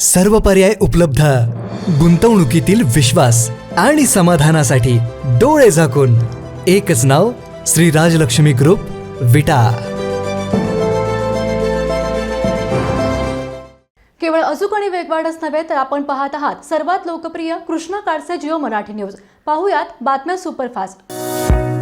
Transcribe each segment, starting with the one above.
सर्व पर्याय उपलब्ध. गुंतवणुकीतील विश्वास आणि समाधानासाठी डोळे झाकून एकच नाव श्री राजलक्ष्मी ग्रुप विटा. केवळ अचूक आणि वेगवानच नव्हे तर आपण पाहत आहात सर्वात लोकप्रिय कृष्णा काळचे जिओ मराठी न्यूज. पाहुयात बातम्या सुपरफास्ट.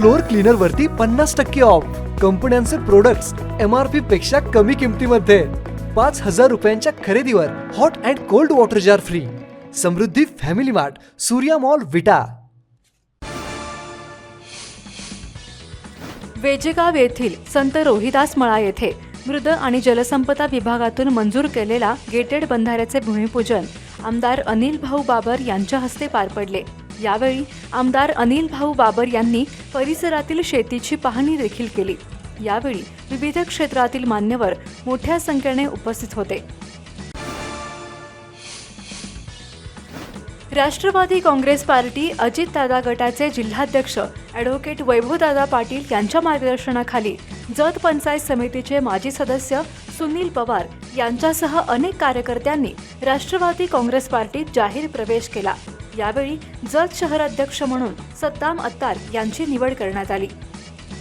फ्लोअर क्लीनर वरती पन्नास टक्के ऑफ कंपन्यांचे प्रोडक्ट्स एम आर पी पेक्षा कमी किमतीमध्ये. पाच हजार रुपयांच्या खरेदीवर hot and cold water jar free Samruddhi family mart Surya mall Vita. Vejegaon येथील संत रोहिदास मळा येथे मृद आणि जलसंपदा विभागातून मंजूर केलेला गेटेड बंधाऱ्याचे भूमिपूजन आमदार अनिल भाऊ बाबर यांच्या हस्ते पार पडले. यावेळी आमदार अनिल भाऊ बाबर यांनी परिसरातील शेतीची पाहणी देखील केली. यावेळी विविध क्षेत्रातील मान्यवर मोठ्या संख्येने उपस्थित होते. राष्ट्रवादी काँग्रेस पार्टी अजितदादा गटाचे जिल्हाध्यक्ष ॲडव्होकेट वैभवदादा पाटील यांच्या मार्गदर्शनाखाली जत पंचायत समितीचे माजी सदस्य सुनील पवार यांच्यासह अनेक कार्यकर्त्यांनी राष्ट्रवादी काँग्रेस पार्टीत जाहीर प्रवेश केला. यावेळी जत शहराध्यक्ष म्हणून सद्दाम अत्तार यांची निवड करण्यात आली.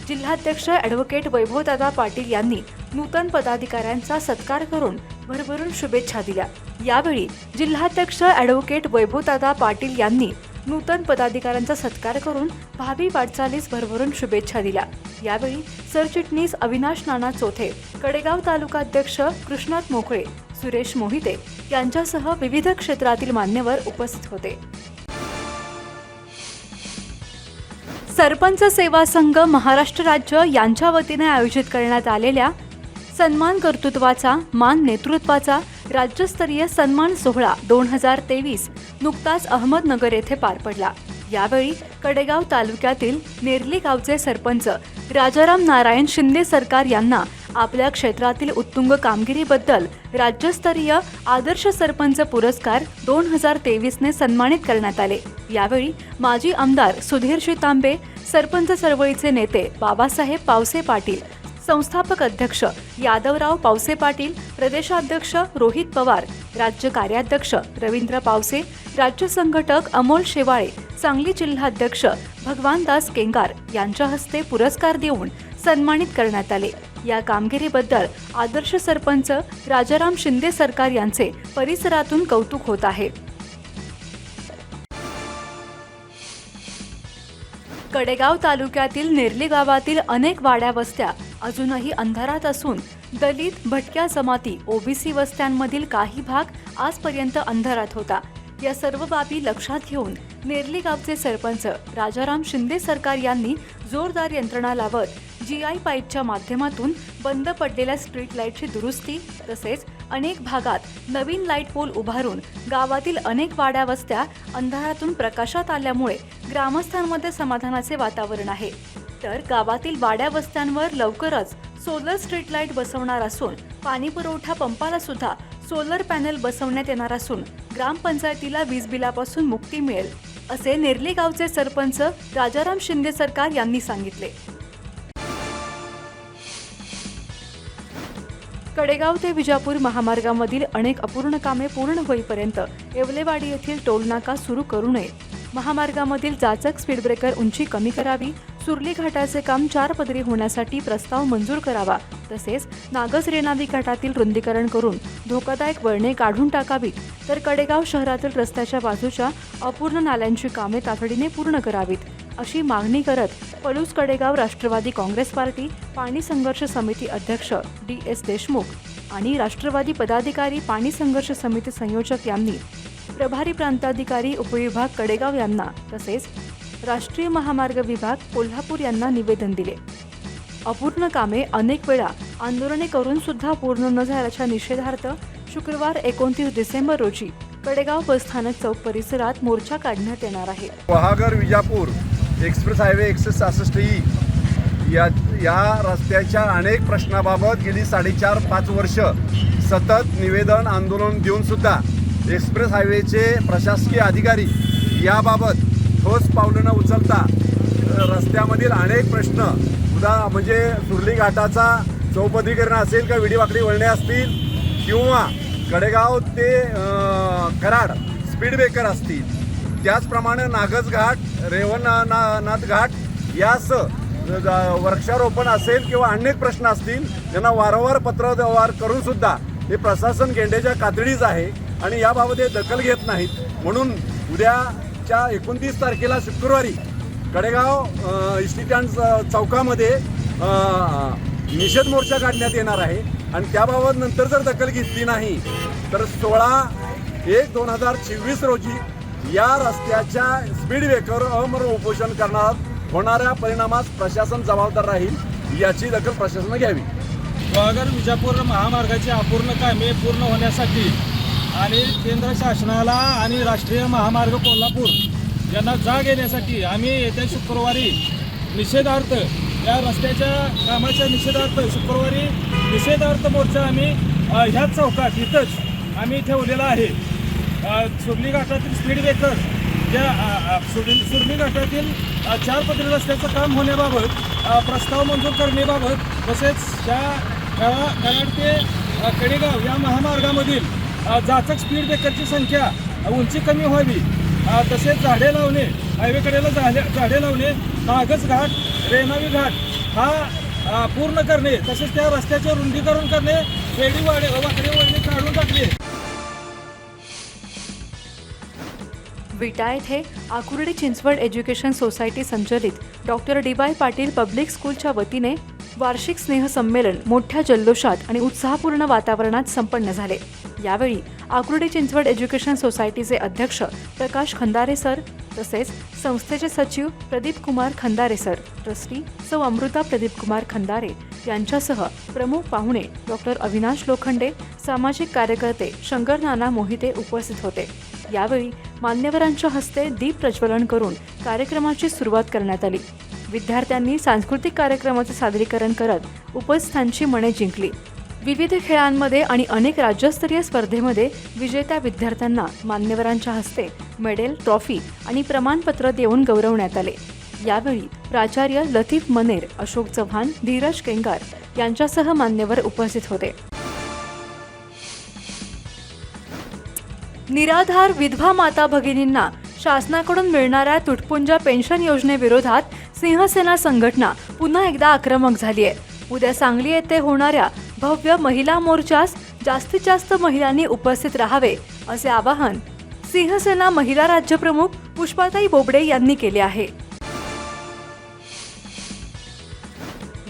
जिल्हाध्यक्ष ॲडव्होकेट वैभवदादा पाटील यांनी नूतन पदाधिकाऱ्यांचा सत्कार करून भरभरून शुभेच्छा दिल्या. यावेळी जिल्हाध्यक्ष ॲडव्होकेट वैभवदादा पाटील यांनी नूतन पदाधिकाऱ्यांचा सत्कार करून भावी वाटचालीस भरभरून शुभेच्छा दिल्या. यावेळी सरचिटणीस अविनाश नाना चोथे कडेगाव तालुकाध्यक्ष कृष्णात मोकळे सुरेश मोहिते यांच्यासह विविध क्षेत्रातील मान्यवर उपस्थित होते. सरपंच सेवा संघ महाराष्ट्र राज्य यांच्या वतीने आयोजित करण्यात आलेल्या सन्मान कर्तृत्वाचा मान नेतृत्वाचा राज्यस्तरीय सन्मान सोहळा दोन हजार तेवीस नुकताच अहमदनगर येथे पार पडला. यावेळी कडेगाव तालुक्यातील नेरली गावचे सरपंच राजाराम नारायण शिंदे सरकार यांना आपल्या क्षेत्रातील उत्तुंग कामगिरीबद्दल राज्यस्तरीय आदर्श सरपंच पुरस्कार दोन हजार तेवीसने सन्मानित करण्यात आले. यावेळी माजी आमदार सुधीर तांबे सरपंच चळवळीचे नेते बाबासाहेब पावसे पाटील संस्थापक अध्यक्ष यादवराव पावसे पाटील प्रदेशाध्यक्ष रोहित पवार राज्य कार्याध्यक्ष रवींद्र पावसे राज्य संघटक अमोल शेवाळे सांगली जिल्हाध्यक्ष भगवानदास केंगार यांच्या हस्ते पुरस्कार देऊन सन्मानित करण्यात आले. या कामगिरीबद्दल आदर्श सरपंच राजाराम शिंदे सरकार यांचे परिसरातून कौतुक होत आहे. कडेगाव तालुक्यातील नेरली गावातील अनेक वाड्या वस्त्या अजूनही अंधारात असून दलित भटक्या जमाती ओबीसी वस्त्यांमधील काही भाग आजपर्यंत अंधारात होता. या सर्व बाबी लक्षात घेऊन नेरली गावचे सरपंच राजाराम शिंदे सरकार यांनी जोरदार यंत्रणा लावत जी आय पाईपच्या माध्यमातून बंद पडलेल्या स्ट्रीट लाईटची दुरुस्ती तसेच अनेक भागात नवीन लाइट पोल उभारून गावातील अनेक वाड्या वस्त्या अंधारातून प्रकाशात आल्यामुळे ग्रामस्थांमध्ये समाधानाचे वातावरण आहे. तर गावातील वाड्या वस्त्यांवर लवकरच सोलर स्ट्रीट लाइट बसवणार असून पाणी पुरवठा पंपाला सुद्धा सोलर पॅनल बसवण्यात येणार असून ग्रामपंचायतीला वीज बिलापासून मुक्ती मिळेल असे नेर्ली गावचे सरपंच राजाराम शिंदे सरकार यांनी सांगितले. कडेगाव ते विजापूर महामार्गामधील अनेक अपूर्ण कामे पूर्ण होईपर्यंत येवलेवाडी येथील टोलनाका सुरू करू नये. महामार्गामधील जाचक स्पीड ब्रेकर उंची कमी करावी सुरली घाटाचे काम चार पदरी होण्यासाठी प्रस्ताव मंजूर करावा तसेच नागस रेणावी घाटातील रुंदीकरण करून धोकादायक वळणे काढून टाकावीत. तर कडेगाव शहरातील रस्त्याच्या बाजूच्या अपूर्ण नाल्यांची कामे तातडीने पूर्ण करावीत. अशी मागणी करत पलूस कडेगाव राष्ट्रवादी काँग्रेस पार्टी पाणी संघर्ष समिती अध्यक्ष डी एस देशमुख आणि राष्ट्रवादी पदाधिकारी पाणी संघर्ष समिती संयोजक यांनी प्रभारी प्रांताधिकारी उपविभाग कडेगाव यांना तसेच राष्ट्रीय महामार्ग विभाग कोल्हापूर यांना निवेदन दिले. अपूर्ण कामे अनेक वेळा आंदोलने करून सुद्धा पूर्ण न झाल्याच्या निषेधार्थ शुक्रवार एकोणतीस डिसेंबर रोजी कडेगाव बसस्थानक चौक परिसरात मोर्चा काढण्यात येणार आहे. महागर विजापूर एक्सप्रेस हायवे एकशे सहासष्ट ई. या या रस्त्याच्या अनेक प्रश्नाबाबत गेली साडेचार पाच वर्ष सतत निवेदन आंदोलन देऊन सुद्धा एक्सप्रेस हायवेचे प्रशासकीय अधिकारी याबाबत ठोस पावलं न उचलता रस्त्यामधील अनेक प्रश्न उदा म्हणजे सुरली घाटाचा चौपदरीकरण असेल का विडीवाकडी वळणे असतील किंवा कडेगाव ते कराड स्पीड ब्रेकर असतील त्याचप्रमाणे नागज घाट रेवणनाथ घाट यासह वृक्षारोपण असेल किंवा अनेक प्रश्न असतील त्यांना वारंवार पत्रव्यवहार करून सुद्धा हे प्रशासन गेंड्याच्या कातडीच आहे आणि याबाबत हे दखल घेत नाहीत. म्हणून उद्याच्या एकोणतीस तारखेला शुक्रवारी कडेगाव अ, च- चौकामध्ये निषेध मोर्चा काढण्यात येणार आहे आणि त्याबाबत नंतर जर दखल घेतली नाही तर सोळा एक दोन हजार चोवीस रोजी या रस्त्याच्या स्पीड ब्रेकर अमर उपोषण करणार होणाऱ्या परिणामास प्रशासन जबाबदार राहील याची दखल प्रशासनाने घ्यावी. वाघर विजापूर महामार्गाची अपूर्ण कामे पूर्ण होण्यासाठी आणि केंद्र शासनाला आणि राष्ट्रीय महामार्ग कोल्हापूर यांना जाग येण्यासाठी आम्ही येत्या शुक्रवारी निषेधार्थ या रस्त्याच्या कामाच्या निषेधार्थ शुक्रवारी निषेधार्थ मोर्चा आम्ही ह्याच चौकात इथंच आम्ही ठेवलेला आहे. सुरली घाटातील स्पीड ब्रेकर ज्या अ, सुरली घाटातील चार पदरी रस्त्याचं काम होण्याबाबत प्रस्ताव मंजूर करण्याबाबत तसेच त्या कराड ते कडेगाव या महामार्गामधील जाचक स्पीड ब्रेकरची संख्या उंची कमी व्हावी. तसेच झाडे लावणे हायवेकडेला झाडे झाडे लावणे नागस घाट रेणावी घाट हा पूर्ण करणे तसेच त्या रस्त्याचे रुंदीकरण करणे वेडी वाडे वाकडे वळणे काढून टाकणे विटा येथे आकुर्डी चिंचवड एज्युकेशन सोसायटी संचलित डॉक्टर डीबाय पाटील पब्लिक स्कूलच्या वतीने वार्षिक स्नेहसंमेलन मोठ्या जल्लोषात आणि उत्साहपूर्ण वातावरणात संपन्न झाले. यावेळी आकुर्डी चिंचवड एज्युकेशन सोसायटीचे अध्यक्ष प्रकाश खंदारे सर तसेच संस्थेचे सचिव प्रदीप कुमार खंदारे सर ट्रस्टी सौ अमृता प्रदीप कुमार खंदारे यांच्यासह प्रमुख पाहुणे डॉक्टर अविनाश लोखंडे सामाजिक कार्यकर्ते शंकर नाना मोहिते उपस्थित होते. यावेळी मान्यवरांच्या हस्ते दीप प्रज्वलन करून कार्यक्रमाची सुरुवात करण्यात आली. विद्यार्थ्यांनी सांस्कृतिक कार्यक्रमाचे सादरीकरण करत उपस्थांची मने जिंकली. विविध खेळांमध्ये आणि अनेक राज्यस्तरीय स्पर्धेमध्ये विजेत्या विद्यार्थ्यांना मान्यवरांच्या हस्ते मेडेल ट्रॉफी आणि प्रमाणपत्र देऊन गौरवण्यात आले. यावेळी प्राचार्य लतीफ मनेर अशोक चव्हाण धीरज केंगार यांच्यासह मान्यवर उपस्थित होते. निराधार विधवा माता भगिनींना शासनाकडून मिळणाऱ्या तुटपुंजा पेन्शन योजनेविरोधात सिंहसेना संघटना पुन्हा एकदा आक्रमक झाली आहे. उद्या सांगली येथे होणाऱ्या भव्य महिला मोर्चास जास्तीत जास्त महिलांनी उपस्थित राहावे असे आवाहन सिंहसेना महिला राज्यप्रमुख पुष्पाताई बोबडे यांनी केले आहे.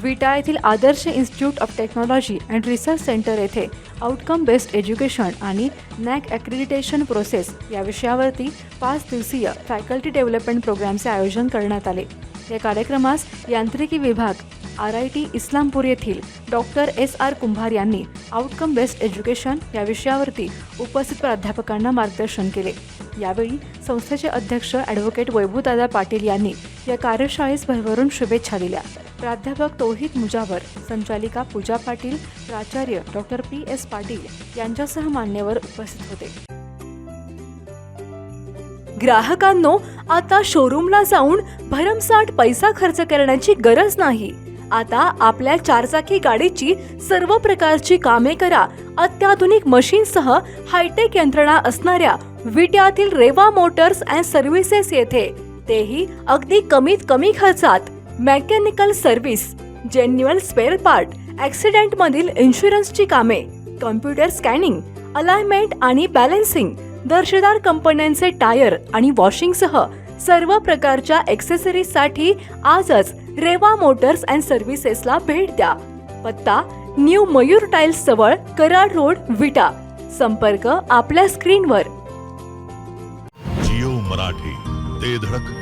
विटा येथील Adarsh institute of technology and research centre येथे आउटकम बेस्ड एज्युकेशन आणि नॅक ॲक्रिडिटेशन प्रोसेस या विषयावरती पाच दिवसीय फॅकल्टी डेव्हलपमेंट प्रोग्रामचे आयोजन करण्यात आले. या कार्यक्रमास यांत्रिकी विभाग आर आय टी इस्लामपूर येथील डॉक्टर एस आर कुंभार यांनी आउटकम बेस्ड एज्युकेशन या विषयावरती उपस्थित प्राध्यापकांना मार्गदर्शन केले. यावेळी संस्थेचे अध्यक्ष ॲडव्होकेट वैभूदादा पाटील यांनी या कार्यशाळेस भरभरून शुभेच्छा दिल्या. प्राध्यापक तोहित मुजावर संचालिका पूजा पाटील प्राचार्य डॉक्टर पी एस पाटील यांच्यासह मान्यवर उपस्थित होते. ग्राहकांनो आता शोरूमला जाऊन भरमसाठ पैसा खर्च करण्याची गरज नाही. आता आपल्या चारचाकी गाडीची सर्व प्रकारची कामे करा. अत्याधुनिक मशीनसह हायटेक यंत्रणा असणाऱ्या विट्यातील रेवा मोटर्स अँड सर्व्हिसेस येथे तेही अगदी कमीत कमी खर्चात. Mechanical service genuine spare part ॲक्सिडेंटमधील इन्शुरन्सची कामे कम्प्युटर स्कॅनिंग अलाइनमेंट आणि बॅलन्सिंग दर्जेदार कंपन्यांचे टायर आणि वॉशिंगसह सर्व प्रकारच्या ॲक्सेसरीजसाठी आजच रेवा मोटर्स अँड सर्व्हिसेसला भेट द्या. पत्ता न्यू मयूर टाइल्स जवळ कराड रोड विटा. संपर्क आपल्या स्क्रीनवर जिओ मराठी ते धडक.